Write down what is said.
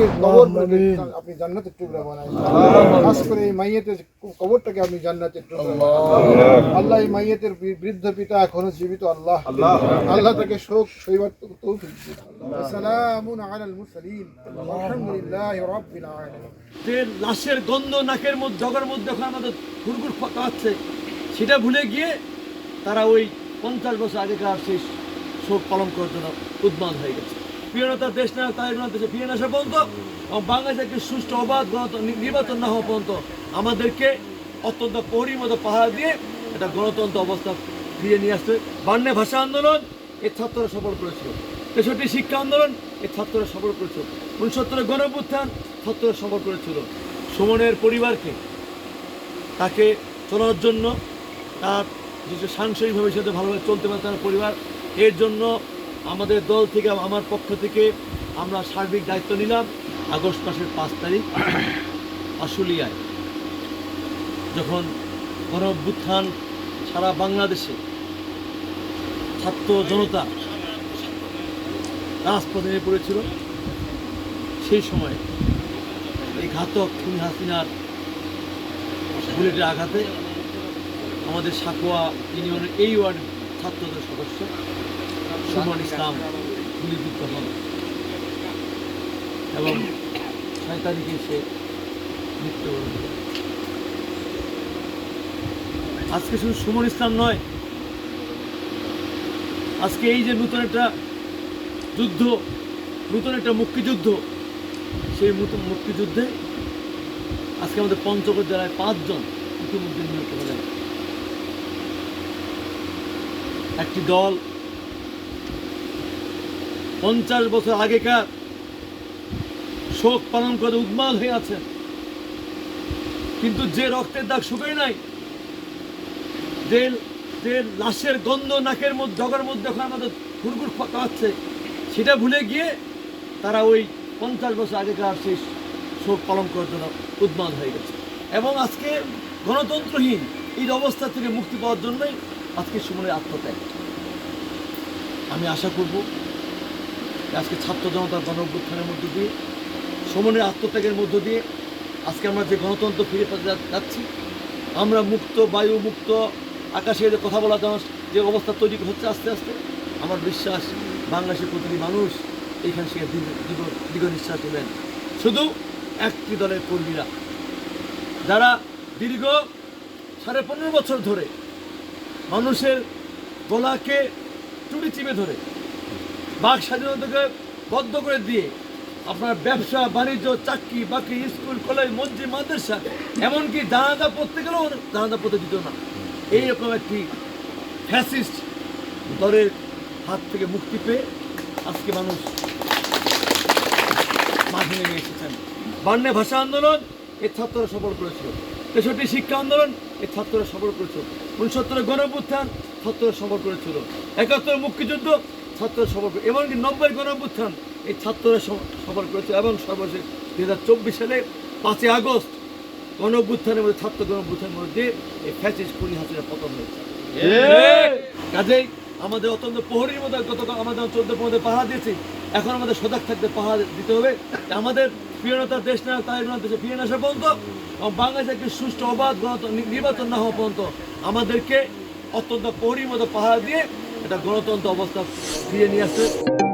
মাইয়েকে কবরগুলোকে আপনি জান্নাতের টুকরা বানাই খাস করে এই মাইয়েতের কবরটাকে আপনি জান্নাতের টুকরা আল্লাহ। এই মাইয়েতের বৃদ্ধ পিতা এখনও জীবিত আল্লাহ। আল্লাহ। তাকে শোক শৈবার তৌফিক সালামুন আলাল মুরসালিন। আলহামদুলিল্লাহি রাব্বিল আলামিন। যে লাশের গন্ধ নাকের মধ্যে জগের মধ্যে আমাদের ঘুরঘুর পাচ্ছে সেটা ভুলে গিয়ে তারা ওই পঞ্চাশ বছর আগেকার সেই শোক পালন করার জন্য উদ্মান হয়ে গেছে। প্রিয়নতার দেশ না তাই দেশে ফিরে না আসা পর্যন্ত এবং বাংলাদেশে একটি সুষ্ঠু অবাধ নির্বাচন না হওয়া পর্যন্ত আমাদেরকে অত্যন্ত পরির মতো পাহারা দিয়ে একটা গণতন্ত্র অবস্থা ফিরিয়ে নিয়ে আসতে বান্যে ভাষা আন্দোলন এর ছাত্ররা সফল করেছিল। তেষট্টি শিক্ষা আন্দোলন এর ছাত্ররা সফল করেছিল। উনসত্তরের গণপুত্থান ছাত্ররা সফল করেছিল। সুমনের পরিবারকে তাকে চলার জন্য তার যে সাংসারিকভাবে ভবিষ্যতে ভালোভাবে চলতে পারে তার পরিবার, এর জন্য আমাদের দল থেকে, আমার পক্ষ থেকে আমরা সার্বিক দায়িত্ব নিলাম আগস্ট মাসের পাঁচ তারিখ আশুলিয়ায়। যখন গণ অভ্যুত্থান সারা বাংলাদেশে ছাত্র জনতা রাজপথে নেমে পড়েছিল, সেই সময় এই ঘাতক খুনি হাসিনার বুলেটের আঘাতে আমাদের সাকোয়া ইউনিয়নের এই ওয়ার্ডের ছাত্রদের সদস্য সুমন ইসলাম গুলিবিদ্ধ হন এবং ছয় তারিখে সে মৃত্যুবরণ করে। আজকে শুধু সুমন ইসলাম নয়, আজকে এই যে নতুন একটা যুদ্ধ, নতুন একটা মুক্তিযুদ্ধ, সেই নতুন মুক্তিযুদ্ধে আজকে আমাদের পঞ্চগড় জেলায় পাঁচজন ইতিমধ্যে নিহত হলেন একটি দল পঞ্চাশ বছর আগেকার শোক পালন করে উদ্মাল হয়ে আছে। কিন্তু যে রক্তের দাগ শুকায় নাই, যে যে লাশের গন্ধ নাকের মধ্যে, জগের মধ্যে এখন আমাদের ঘুরঘুর পাচ্ছে সেটা ভুলে গিয়ে তারা ওই পঞ্চাশ বছর আগেকার সেই শোক পালন করার জন্য উদ্মাদ হয়ে গেছে। এবং আজকে গণতন্ত্রহীন এই অবস্থা থেকে মুক্তি পাওয়ার জন্যই আজকে সুমনের আত্মত্যাগ। আমি আশা করব আজকে ছাত্র জনতার গণ অভ্যুত্থানের মধ্য দিয়ে সুমনের আত্মত্যাগের মধ্য দিয়ে আজকে আমরা যে গণতন্ত্র ফিরে পেতে যাচ্ছি, আমরা মুক্ত, বায়ু মুক্ত, আকাশে যে কথা বলা যে অবস্থা তৈরি হচ্ছে আস্তে আস্তে, আমার বিশ্বাস বাংলাদেশের প্রতিটি মানুষ এইখান থেকে দীর্ঘ নিঃশ্বাস নেবেন। শুধু একটি দলের কর্মীরা, যারা দীর্ঘ সাড়ে পনেরো বছর ধরে মানুষের গলাকে টুটি চিপে ধরে বাক স্বাধীনতাকে বদ্ধ করে দিয়ে আপনার ব্যবসা, বাণিজ্য, চাকরি, বাকরি, স্কুল, কলেজ মসজিদ মাদ্রাসা, এমনকি জানাজা পড়তে গেলেও জানাজা পড়তে দিত না। এইরকম একটি ফ্যাসিস্ট দলের হাত থেকে মুক্তি পেয়ে আজকে মানুষ মাঠে নেমে এসেছেন। বান্যে ভাষা আন্দোলন এর ছাত্ররা সফল করেছিল। তেষট্টি শিক্ষা আন্দোলন এর ছাত্ররা সফল করেছিল। উনসত্তরের গণঅভ্যুত্থান ছাত্ররা সফল করেছিল। একাত্তর মুক্তিযুদ্ধ ছাত্ররা সফল এমনকি নব্বই গণঅভ্যুত্থান এই ছাত্ররা সফল করেছিল এবং সর্বশেষ দুই হাজার চব্বিশ সালে পাঁচই আগস্ট গণঅভ্যুত্থানের মধ্যে ছাত্র গণঅভ্যুত্থানের মধ্যে এই ফ্যাসিস কুড়ি হাসিনা পতন হয়েছে। কাজেই আমাদের অত্যন্ত প্রহরীর মধ্যে গত আমাদের চোদ্দ পনেরো পাহাড় দিয়েছি। এখন আমাদের সজাগ থাকতে পাহাড় দিতে হবে। আমাদের প্রিয়নতার দেশ না তাই দেশে ফিরে না আসা পর্যন্ত এবং বাংলাদেশে একটি সুষ্ঠু অবাধ গণতন্ত্র নির্বাচন না হওয়া পর্যন্ত আমাদেরকে অত্যন্ত প্রহরীর মতো পাহাড় দিয়ে একটা গণতন্ত্র অবস্থা ফিরিয়ে নিয়ে আসতে